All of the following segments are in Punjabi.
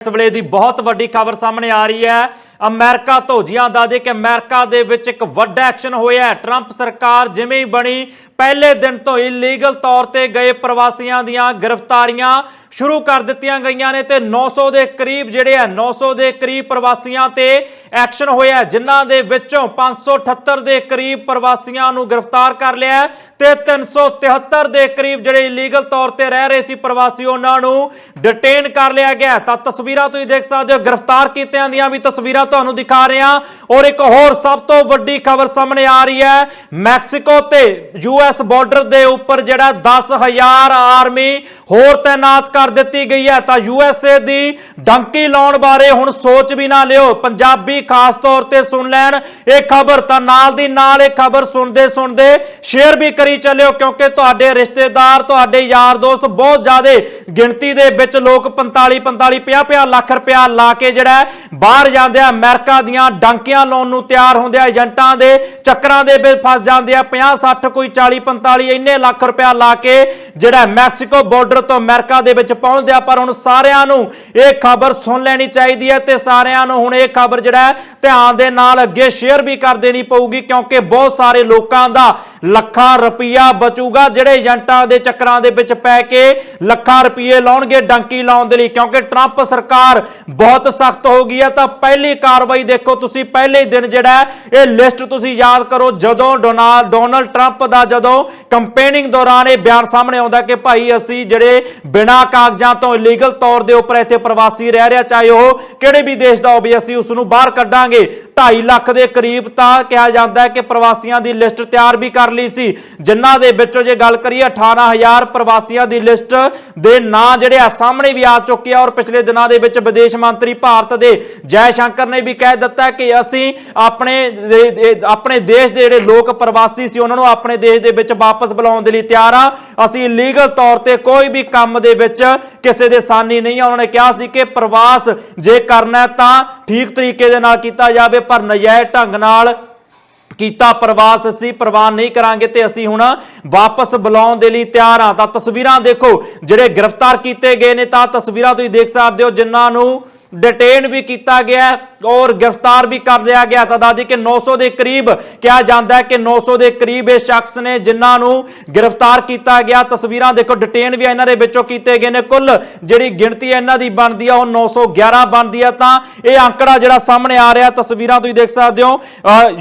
ਇਸ ਵੇਲੇ ਦੀ ਬਹੁਤ ਵੱਡੀ ਖਬਰ ਸਾਹਮਣੇ ਆ ਰਹੀ ਹੈ। ਅਮਰੀਕਾ ਧੋਜੀਆਂ ਦਾ ਦੇ ਕਿ ਅਮਰੀਕਾ ਦੇ ਵਿੱਚ ਇੱਕ ਵੱਡਾ ਐਕਸ਼ਨ ਹੋਇਆ ਟਰੰਪ ਸਰਕਾਰ ਜਿਵੇਂ ਹੀ ਬਣੀ ਪਹਿਲੇ ਦਿਨ ਤੋਂ ਇਲੀਗਲ ਤੌਰ ਤੇ ਗਏ ਪ੍ਰਵਾਸੀਆਂ ਦੀਆਂ ਗ੍ਰਿਫਤਾਰੀਆਂ ਸ਼ੁਰੂ ਕਰ ਦਿੱਤੀਆਂ ਗਈਆਂ ਨੇ ਤੇ 900 ਦੇ ਕਰੀਬ ਜਿਹੜੇ ਆ 900 ਦੇ ਕਰੀਬ ਪ੍ਰਵਾਸੀਆਂ ਤੇ ਐਕਸ਼ਨ ਹੋਇਆ ਜਿਨ੍ਹਾਂ ਦੇ ਵਿੱਚੋਂ 578 ਦੇ ਕਰੀਬ ਪ੍ਰਵਾਸੀਆਂ ਨੂੰ ਗ੍ਰਿਫਤਾਰ ਕਰ ਲਿਆ ਹੈ ਤੇ 373 ਦੇ ਕਰੀਬ ਜਿਹੜੇ ਇਲੀਗਲ ਤੌਰ ਤੇ ਰਹਿ ਰਹੇ ਸੀ ਪ੍ਰਵਾਸੀ, ਉਹਨਾਂ ਨੂੰ ਡਿਟੇਨ ਕਰ ਲਿਆ ਗਿਆ ਤਾਂ ਤਸਵੀਰਾਂ ਤੁਸੀਂ ਦੇਖ ਸਕਦੇ ਹੋ, ਗ੍ਰਿਫਤਾਰ ਕੀਤਿਆਂ ਦੀਆਂ ਵੀ ਤਸਵੀਰਾਂ ਤੁਹਾਨੂੰ ਦਿਖਾ ਰਹੇ ਹਾਂ। ਔਰ ਇੱਕ ਹੋਰ ਸਭ ਤੋਂ ਵੱਡੀ ਖਬਰ ਸਾਹਮਣੇ ਆ ਰਹੀ ਹੈ, ਮੈਕਸੀਕੋ ਤੇ ਯੂ ਯੂਐਸ ਬਾਰਡਰ ਦੇ ਉੱਪਰ ਜਿਹੜਾ 10000 ਆਰਮੀ ਹੋਰ ਤਾਇਨਾਤ ਕਰ ਦਿੱਤੀ ਗਈ ਹੈ, ਤਾਂ ਯੂਐਸਏ ਦੀ ਡੰਕੀ ਲਾਉਣ ਬਾਰੇ ਹੁਣ ਸੋਚ ਵੀ ਨਾ ਲਿਓ। ਪੰਜਾਬੀ ਖਾਸ ਤੌਰ ਤੇ ਸੁਣ ਲੈਣ ਇਹ ਖਬਰ, ਤਾਂ ਨਾਲ ਦੀ ਨਾਲ ਇਹ ਖਬਰ ਸੁਣਦੇ ਸੁਣਦੇ ਸ਼ੇਅਰ ਵੀ ਕਰੀ ਚੱਲਿਓ, ਕਿਉਂਕਿ ਤੁਹਾਡੇ ਰਿਸ਼ਤੇਦਾਰ, ਤੁਹਾਡੇ ਯਾਰ ਦੋਸਤ ਬਹੁਤ ਜ਼ਿਆਦੇ ਗਿਣਤੀ ਦੇ ਵਿੱਚ ਲੋਕ 45 45 50 50 ਲੱਖ ਰੁਪਇਆ ਲਾ ਕੇ ਜਿਹੜਾ ਬਾਹਰ ਜਾਂਦੇ ਆ, ਅਮਰੀਕਾ ਦੀਆਂ ਡੰਕੀਆਂ ਲਾਉਣ ਨੂੰ ਤਿਆਰ ਹੁੰਦੇ ਆ, ਏਜੰਟਾਂ ਦੇ ਚੱਕਰਾਂ ਦੇ ਵਿੱਚ ਫਸ ਜਾਂਦੇ ਆ 50 60 ਕੋਈ 40 45 ਇੰਨੇ ਲੱਖ ਰੁਪਇਆ ਲਾ ਕੇ ਜਿਹੜਾ ਮੈਕਸੀਕੋ ਬਾਰਡਰ ਤੋਂ ਅਮਰੀਕਾ ਦੇ ਵਿੱਚ ਪਹੁੰਚਦੇ ਪਰ ਹੁਣ ਸਾਰਿਆਂ ਨੂੰ ਇਹ ਖਬਰ ਸੁਣ ਲੈਣੀ ਚਾਹੀਦੀ ਹੈ ਤੇ ਸਾਰਿਆਂ ਨੂੰ ਹੁਣ ਇਹ ਖਬਰ ਜਿਹੜਾ ਧਿਆਨ ਦੇ ਨਾਲ ਅੱਗੇ ਸ਼ੇਅਰ ਵੀ ਕਰ ਦੇਣੀ ਪਊਗੀ, ਕਿਉਂਕਿ ਬਹੁਤ ਸਾਰੇ ਲੋਕਾਂ ਦਾ ਲੱਖਾਂ ਰੁਪਈਆ ਬਚੂਗਾ ਜਿਹੜੇ ਏਜੰਟਾਂ ਦੇ ਚੱਕਰਾਂ ਦੇ ਵਿੱਚ ਪੈ ਕੇ ਲੱਖਾਂ ਰੁਪਈਏ ਲਾਉਣਗੇ ਡੰਕੀ ਲਾਉਣ ਦੇ ਲਈ, ਕਿਉਂਕਿ ਟਰੰਪ ਸਰਕਾਰ ਬਹੁਤ ਸਖਤ ਹੋ ਗਈ ਹੈ। ਤਾਂ ਪਹਿਲੀ ਕਾਰਵਾਈ ਦੇਖੋ ਤੁਸੀਂ, ਪਹਿਲੇ ਦਿਨ ਜਿਹੜਾ ਇਹ ਲਿਸਟ ਤੁਸੀਂ ਯਾਦ ਕਰੋ, ਜਦੋਂ ਡੋਨਾਲਡ ਡੋਨਲਡ ਟਰੰਪ ਦਾ ਜਦੋਂ ਕੰਪੇਨਿੰਗ ਦੌਰਾਨ ਇਹ ਬਿਆਨ ਸਾਹਮਣੇ ਆਉਂਦਾ ਕਿ ਭਾਈ ਅਸੀਂ ਜਿਹੜੇ ਬਿਨਾਂ ਕਾਗਜ਼ਾਂ ਤੋਂ ਇਲੀਗਲ ਤੌਰ ਦੇ ਉੱਪਰ ਇੱਥੇ ਪ੍ਰਵਾਸੀ ਰਹਿ ਰਿਹਾ, ਚਾਹੇ ਉਹ ਕਿਹੜੇ ਵੀ ਦੇਸ਼ ਦਾ ਹੋਵੇ ਅਸੀਂ ਉਸ ਨੂੰ ਬਾਹਰ ਕੱਢਾਂਗੇ। 2.5 ਲੱਖ ਦੇ ਕਰੀਬ ਤਾਂ ਕਿਹਾ ਜਾਂਦਾ ਹੈ ਕਿ ਪ੍ਰਵਾਸੀਆਂ ਦੀ ਲਿਸਟ ਤਿਆਰ ਵੀ ਕਰ ਲਈ ਸੀ। ਜਿਨ੍ਹਾਂ ਦੇ ਵਿੱਚੋਂ ਜੇ ਗੱਲ ਕਰੀਏ 18000 ਪ੍ਰਵਾਸੀਆਂ ਦੀ ਲਿਸਟ ਦੇ ਨਾਂ ਜਿਹੜੇ ਆ ਸਾਹਮਣੇ ਵੀ ਆ ਚੁੱਕੇ ਆ ਔਰ ਪਿਛਲੇ ਦਿਨਾਂ ਦੇ ਵਿੱਚ ਵਿਦੇਸ਼ ਮੰਤਰੀ ਭਾਰਤ ਦੇ ਜੈ ਸ਼ੰਕਰ ਨੇ ਵੀ ਕਹਿ ਦਿੱਤਾ ਕਿ ਅਸੀਂ ਆਪਣੇ ਆਪਣੇ ਦੇਸ਼ ਦੇ ਜਿਹੜੇ ਲੋਕ ਪ੍ਰਵਾਸੀ ਸੀ, ਉਹਨਾਂ ਨੂੰ ਆਪਣੇ ਦੇਸ਼ ਦੇ ਵਿੱਚ ਵਾਪਸ ਬੁਲਾਉਣ ਦੇ ਲਈ ਤਿਆਰ ਆ। ਅਸੀਂ ਲੀਗਲ ਤੌਰ ਤੇ ਕੋਈ ਵੀ ਕੰਮ ਦੇ ਵਿੱਚ ਕਿਸੇ ਦੇ ਸਾਨੀ ਨਹੀਂ ਆ। ਉਹਨਾਂ ਨੇ ਕਿਹਾ ਸੀ ਕਿ ਪ੍ਰਵਾਸ ਜੇ ਕਰਨਾ ਤਾਂ ਠੀਕ ਤਰੀਕੇ ਦੇ ਨਾਲ ਕੀਤਾ ਜਾਵੇ, ਪਰ ਨਜਾਇਜ਼ ਢੰਗ ਨਾਲ ਕੀਤਾ ਪ੍ਰਵਾਸ, ਅਸੀਂ ਪ੍ਰਵਾਨ ਨਹੀਂ ਕਰਾਂਗੇ ਤੇ ਅਸੀਂ ਹੁਣ ਵਾਪਸ ਬੁਲਾਉਣ ਦੇ ਲਈ ਤਿਆਰ ਹਾਂ। ਤਾਂ ਤਸਵੀਰਾਂ ਦੇਖੋ, ਜਿਹੜੇ ਗ੍ਰਿਫਤਾਰ ਕੀਤੇ ਗਏ ਨੇ, ਤਾਂ ਤਸਵੀਰਾਂ ਤੁਸੀਂ ਦੇਖ ਸਕਦੇ ਹੋ, ਜਿਨ੍ਹਾਂ ਨੂੰ ਡਿਟੇਨ ਵੀ ਕੀਤਾ ਗਿਆ ਔਰ ਗ੍ਰਿਫਤਾਰ ਵੀ ਕਰ ਲਿਆ ਗਿਆ ਤਾਂ ਦਾਦੀ ਕਿ 900 ਦੇ ਕਰੀਬ ਕਿਹਾ ਜਾਂਦਾ ਹੈ ਕਿ 900 ਦੇ ਕਰੀਬ ਇਹ ਸ਼ਖਸ ਨੇ ਜਿਨ੍ਹਾਂ ਨੂੰ ਗ੍ਰਿਫਤਾਰ ਕੀਤਾ ਗਿਆ ਤਸਵੀਰਾਂ ਦੇਖੋ ਡਿਟੇਨ ਵੀ ਇਹਨਾਂ ਦੇ ਵਿੱਚੋਂ ਕੀਤੇ ਗਏ ਨੇ ਕੁੱਲ ਜਿਹੜੀ ਗਿਣਤੀ ਇਹਨਾਂ ਦੀ ਬਣਦੀ ਆ ਉਹ 911 ਬਣਦੀ ਆ ਤਾਂ ਇਹ ਅੰਕੜਾ ਜਿਹੜਾ ਸਾਹਮਣੇ ਆ ਰਿਹਾ ਤਸਵੀਰਾਂ ਤੁਸੀਂ ਦੇਖ ਸਕਦੇ ਹੋ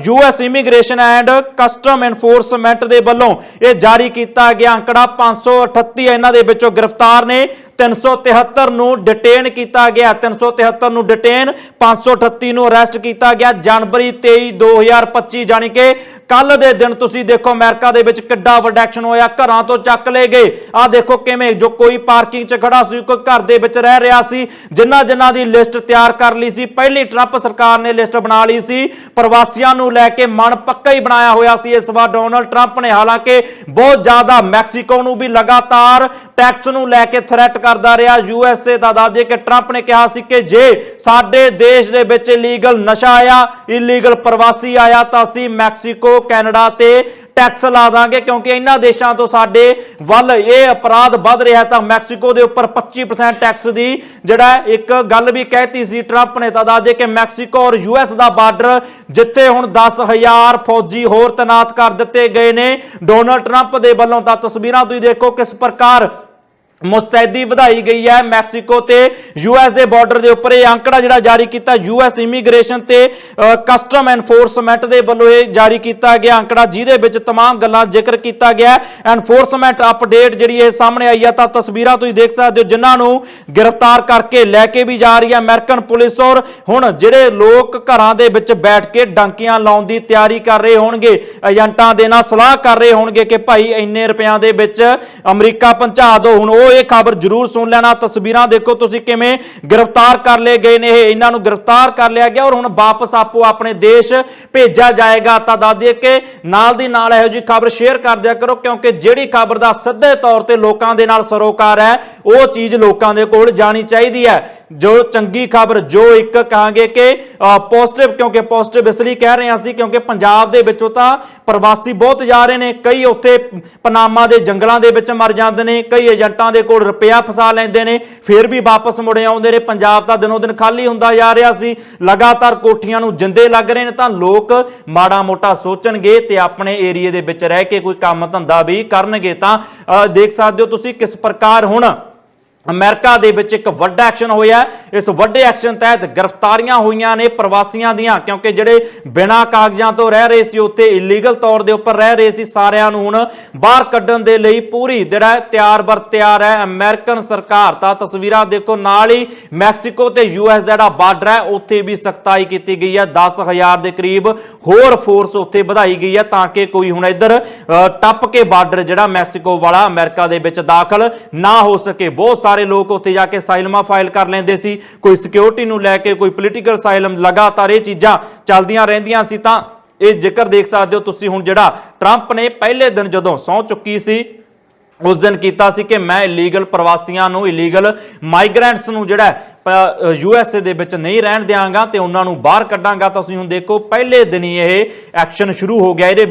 US immigration and custom enforcement ਦੇ ਵੱਲੋਂ ਇਹ ਜਾਰੀ ਕੀਤਾ ਗਿਆ ਅੰਕੜਾ 538 ਇਹਨਾਂ ਦੇ ਵਿੱਚੋਂ ਗ੍ਰਿਫਤਾਰ ਨੇ 373 ਨੂੰ ਡਿਟੇਨ ਕੀਤਾ ਗਿਆ 373 ਨੂੰ ਡਿਟੇਨ 538 ਨੂੰ ਅਰੈਸਟ ਕੀਤਾ ਗਿਆ। ਜਨਵਰੀ 23 2025 ਜਾਨੀ ਕਿ ਕੱਲ ਦੇ ਦਿਨ ਤੁਸੀਂ ਦੇਖੋ ਅਮਰੀਕਾ ਦੇ ਵਿੱਚ ਕਿੱਡਾ ਵੱਡਾ ਐਕਸ਼ਨ ਹੋਇਆ, ਘਰਾਂ ਤੋਂ ਚੱਕ ਲਏ ਗਏ। ਆ ਦੇਖੋ ਕਿਵੇਂ ਜੋ ਕੋਈ ਪਾਰਕਿੰਗ 'ਚ ਖੜਾ ਸੀ, ਕੋਈ ਘਰ ਦੇ ਵਿੱਚ ਰਹਿ ਰਿਹਾ ਸੀ, ਜਿਨ੍ਹਾਂ ਜਿਨ੍ਹਾਂ ਦੀ ਲਿਸਟ ਤਿਆਰ ਕਰ ਲਈ ਸੀ। ਪਹਿਲੀ ਟਰੰਪ ਸਰਕਾਰ ਨੇ ਲਿਸਟ ਬਣਾ ਲਈ ਸੀ। ਪ੍ਰਵਾਸੀਆਂ ਨੂੰ ਲੈ ਕੇ ਮਨ ਪੱਕਾ ਹੀ ਬਣਾਇਆ ਹੋਇਆ ਸੀ ਇਸ ਵਾਰ ਡੋਨਲਡ ਟਰੰਪ ਨੇ। ਹਾਲਾਂਕਿ ਬਹੁਤ ਜ਼ਿਆਦਾ ਮੈਕਸੀਕੋ ਨੂੰ ਵੀ ਲਗਾਤਾਰ ਟੈਕਸ ਨੂੰ ਲੈ ਕੇ ਥ੍ਰੈਟ ਕਰਦਾ ਰਿਹਾ। ਯੂ ਐੱਸ ਏ ਦਾ ਦੱਸਦੇ ਕਿ ਟਰੰਪ ਨੇ ਕਿਹਾ ਸੀ ਕਿ ਜੇ ਸਾਡੇ ਦੇਸ਼ ਦੇ ਵਿੱਚ ਇਲੀਗਲ ਨਸ਼ਾ ਆਇਆ ਇਲੀਗਲ ਪ੍ਰਵਾਸੀ ਆਇਆ, ਤਾਂ ਅਸੀਂ ਮੈਕਸੀਕੋ ਕੈਨੇਡਾ ਤੇ ਟੈਕਸ ਲਾ ਦਾਂਗੇ, ਕਿਉਂਕਿ ਇਹਨਾਂ ਦੇਸ਼ਾਂ ਤੋਂ ਸਾਡੇ ਵੱਲ ਇਹ ਅਪਰਾਧ ਵੱਧ ਰਿਹਾ ਤਾਂ ਮੈਕਸੀਕੋ ਦੇ ਉੱਪਰ 25% ਟੈਕਸ ਦੀ ਜਿਹੜਾ ਇੱਕ ਗੱਲ ਵੀ ਕਹਿਤੀ ਸੀ ਟਰੰਪ ਨੇ, ਤਾਂ ਦੱਸ ਦੇ ਕਿ ਮੈਕਸੀਕੋ ਔਰ ਯੂਐਸ ਦਾ ਬਾਰਡਰ ਜਿੱਥੇ ਹੁਣ 10000 ਫੌਜੀ ਹੋਰ ਤੈਨਾਤ ਕਰ ਦਿੱਤੇ ਗਏ ਨੇ। ਡੋਨਲਡ ਟਰੰਪ ਦੇ ਵੱਲੋਂ ਤਾਂ ਤਸਵੀਰਾਂ ਤੁਸੀਂ ਦੇਖੋ ਕਿਸ ਪ੍ਰਕਾਰ ਮੁਸਤੈਦੀ ਵਧਾਈ ਗਈ ਹੈ ਮੈਕਸੀਕੋ ਤੇ ਯੂਐਸ ਦੇ ਬਾਰਡਰ ਦੇ ਉੱਪਰ ਇਹ ਅੰਕੜਾ ਜਿਹੜਾ ਜਾਰੀ ਕੀਤਾ ਯੂਐਸ ਇਮੀਗ੍ਰੇਸ਼ਨ ਤੇ ਕਸਟਮ ਐਨਫੋਰਸਮੈਂਟ ਦੇ ਵੱਲੋਂ ਇਹ ਜਾਰੀ ਕੀਤਾ ਗਿਆ ਅੰਕੜਾ ਜਿਹਦੇ ਵਿੱਚ तमाम ਗੱਲਾਂ ਜ਼ਿਕਰ ਕੀਤਾ ਗਿਆ ਐਨਫੋਰਸਮੈਂਟ ਅਪਡੇਟ ਜਿਹੜੀ ਇਹ ਸਾਹਮਣੇ ਆਈ ਹੈ ਤਾਂ ਤਸਵੀਰਾਂ ਤੁਸੀਂ ਦੇਖ ਸਕਦੇ ਹੋ ਜਿਨ੍ਹਾਂ ਨੂੰ ਗ੍ਰਿਫਤਾਰ ਕਰਕੇ ਲੈ ਕੇ ਵੀ ਜਾ ਰਹੀ ਹੈ ਅਮਰੀਕਨ ਪੁਲਿਸ ਔਰ ਹੁਣ ਜਿਹੜੇ ਲੋਕ ਘਰਾਂ ਦੇ ਵਿੱਚ ਬੈਠ ਕੇ ਡਾਂਕੀਆਂ ਲਾਉਣ ਦੀ ਤਿਆਰੀ ਕਰ ਰਹੇ ਹੋਣਗੇ ਏਜੰਟਾਂ ਦੇ ਨਾਲ ਸਲਾਹ ਕਰ ਰਹੇ ਹੋਣਗੇ ਕਿ ਭਾਈ ਇੰਨੇ ਰੁਪਿਆਂ ਦੇ ਵਿੱਚ ਅਮਰੀਕਾ ਪਹੁੰਚਾ ਦਿਓ ਹੁਣ ਉਹ ਇਹ ਖਬਰ ਜ਼ਰੂਰ ਸੁਣ ਲੈਣਾ। ਤਸਵੀਰਾਂ ਦੇਖੋ, ਤੁਸੀਂ ਕਿਵੇਂ ਗ੍ਰਿਫਤਾਰ ਕਰ ਲਏ ਗਏ ਨੇ। ਇਹ ਇਹਨਾਂ ਨੂੰ ਗ੍ਰਿਫਤਾਰ ਕਰ ਲਿਆ ਗਿਆ ਔਰ ਹੁਣ ਵਾਪਸ ਆਪੋ ਆਪਣੇ ਦੇਸ਼ ਭੇਜਿਆ ਜਾਏਗਾ। ਤਾਂ ਦੱਸ ਦਈਏ ਕਿ ਨਾਲ ਦੀ ਨਾਲ ਇਹੋ ਜੀ ਖਬਰ ਸ਼ੇਅਰ ਕਰ ਦਿਆ ਕਰੋ, ਕਿਉਂਕਿ ਜਿਹੜੀ ਖਬਰ ਦਾ ਸਿੱਧੇ ਤੌਰ ਤੇ ਲੋਕਾਂ ਦੇ ਨਾਲ ਸਰੋਕਾਰ ਹੈ, ਉਹ ਚੀਜ਼ ਲੋਕਾਂ ਦੇ ਕੋਲ ਜਾਣੀ ਚਾਹੀਦੀ ਹੈ। ਜੋ ਚੰਗੀ ਖਬਰ, ਜੋ ਇੱਕ ਕਹਾਂਗੇ ਕਿ ਪੋਜ਼ਿਟਿਵ ਕਿਉਂਕਿ ਪੋਜ਼ਿਟਿਵ ਇਸ ਲਈ ਕਹਿ ਰਹੇ ਹਾਂ ਅਸੀਂ, ਕਿਉਂਕਿ ਪੰਜਾਬ ਦੇ ਵਿੱਚੋਂ ਤਾਂ ਪ੍ਰਵਾਸੀ ਬਹੁਤ ਜਾ ਰਹੇ ਨੇ। ਕਈ ਉੱਥੇ ਪਨਾਮਾ ਦੇ ਜੰਗਲਾਂ ਦੇ ਵਿੱਚ ਮਰ ਜਾਂਦੇ ਨੇ, ਕਈ ਏਜੰਟਾਂ ਦੇ ਦੇ ਕੋਲ ਰੁਪਇਆ ਫਸਾ ਲੈਂਦੇ ਨੇ ਫਿਰ ਵੀ ਵਾਪਸ ਮੁੜ ਆਉਂਦੇ ਨੇ। ਪੰਜਾਬ ਤਾਂ ਦਿਨੋਂ ਦਿਨ ਖਾਲੀ ਹੁੰਦਾ ਜਾ ਰਿਹਾ ਸੀ। ਲਗਾਤਾਰ ਕੋਠੀਆਂ ਨੂੰ ਜਿੰਦੇ ਲੱਗ ਰਹੇ ਨੇ ਤਾਂ ਲੋਕ ਮਾੜਾ ਮੋਟਾ ਸੋਚਣਗੇ ਤੇ ਆਪਣੇ ਏਰੀਏ ਦੇ ਵਿੱਚ ਰਹਿ ਕੇ ਕੋਈ ਕੰਮ ਧੰਦਾ ਵੀ ਕਰਨਗੇ ਤਾਂ ਅ, ਦੇਖ ਸਕਦੇ ਹੋ ਤੁਸੀਂ ਕਿਸ ਪ੍ਰਕਾਰ ਹੁਣ ਅਮਰੀਕਾ ਦੇ ਵਿੱਚ ਇੱਕ ਵੱਡਾ ਐਕਸ਼ਨ ਹੋਇਆ ਇਸ ਵੱਡੇ ਐਕਸ਼ਨ ਤਹਿਤ ਗ੍ਰਿਫਤਾਰੀਆਂ ਹੋਈਆਂ ਨੇ ਪ੍ਰਵਾਸੀਆਂ ਦੀਆਂ, ਕਿਉਂਕਿ ਜਿਹੜੇ ਬਿਨਾਂ ਕਾਗਜ਼ਾਂ ਤੋਂ ਰਹਿ ਰਹੇ ਸੀ ਉੱਥੇ ਇਲੀਗਲ ਤੌਰ ਦੇ ਉੱਪਰ ਰਹਿ ਰਹੇ ਸੀ ਸਾਰਿਆਂ ਨੂੰ ਹੁਣ ਬਾਹਰ ਕੱਢਣ ਦੇ ਲਈ ਪੂਰੀ ਜਿਹੜਾ ਤਿਆਰ ਬਰ ਤਿਆਰ ਹੈ। ਅਮਰੀਕਨ ਸਰਕਾਰ ਤਾਂ ਤਸਵੀਰਾਂ ਦੇਖੋ, ਨਾਲ ਹੀ ਮੈਕਸੀਕੋ ਤੇ ਯੂਐਸ ਦਾ ਜਿਹੜਾ ਬਾਰਡਰ ਹੈ, ਉੱਥੇ ਵੀ ਸਖਤਾਈ ਕੀਤੀ ਗਈ ਹੈ। 10000 ਦੇ ਕਰੀਬ ਹੋਰ ਫੋਰਸ ਉੱਥੇ ਵਧਾਈ ਗਈ ਹੈ ਤਾਂ ਕਿ ਕੋਈ ਹੁਣ ਇੱਧਰ ਟੱਪ ਕੇ ਬਾਰਡਰ ਜਿਹੜਾ ਮੈਕਸੀਕੋ ਵਾਲਾ ਅਮਰੀਕਾ ਦੇ ਵਿੱਚ ਦਾਖਲ ਨਾ ਹੋ ਸਕੇ। ਬਹੁਤ ਸਾਰੇ ਲੋਕ ਉੱਥੇ ਜਾ ਕੇ ਸਾਇਲਮਾ ਫਾਈਲ ਕਰ ਲੈਂਦੇ ਸੀ। ਕੋਈ ਸਿਕਿਉਰਿਟੀ ਨੂੰ ਲੈ ਕੇ, ਕੋਈ ਪੋਲੀਟੀਕਲ ਸਾਇਲਮ, ਲਗਾਤਾਰ ਇਹ ਚੀਜ਼ਾਂ ਚੱਲਦੀਆਂ ਰਹਿੰਦੀਆਂ ਸੀ ਤਾਂ ਇਹ ਜ਼ਿਕਰ ਦੇਖ ਸਕਦੇ ਹੋ ਤੁਸੀਂ ਹੁਣ ਜਿਹੜਾ ਟਰੰਪ ਨੇ ਪਹਿਲੇ ਦਿਨ ਜਦੋਂ ਸਹੁੰ ਚੁੱਕੀ ਸੀ, ਉਸ ਦਿਨ ਕੀਤਾ ਸੀ ਕਿ ਮੈਂ ਇਲੀਗਲ ਪ੍ਰਵਾਸੀਆਂ ਨੂੰ ਇਲੀਗਲ ਮਾਈਗ੍ਰੈਂਟਸ ਨੂੰ ਜਿਹੜਾ ਯੂ ਐਸ ਏ ਦੇ ਵਿੱਚ ਨਹੀਂ ਰਹਿਣ ਦਿਆਂਗਾ ਤੇ ਉਹਨਾਂ ਨੂੰ ਬਾਹਰ ਕੱਢਾਂਗਾ। ਤਾਂ ਤੁਸੀਂ ਹੁਣ ਦੇਖੋ, ਪਹਿਲੇ ਦਿਨ ਹੀ ਇਹ ਐਕਸ਼ਨ ਸ਼ੁਰੂ ਹੋ ਗਿਆ। ਇਹਦੇ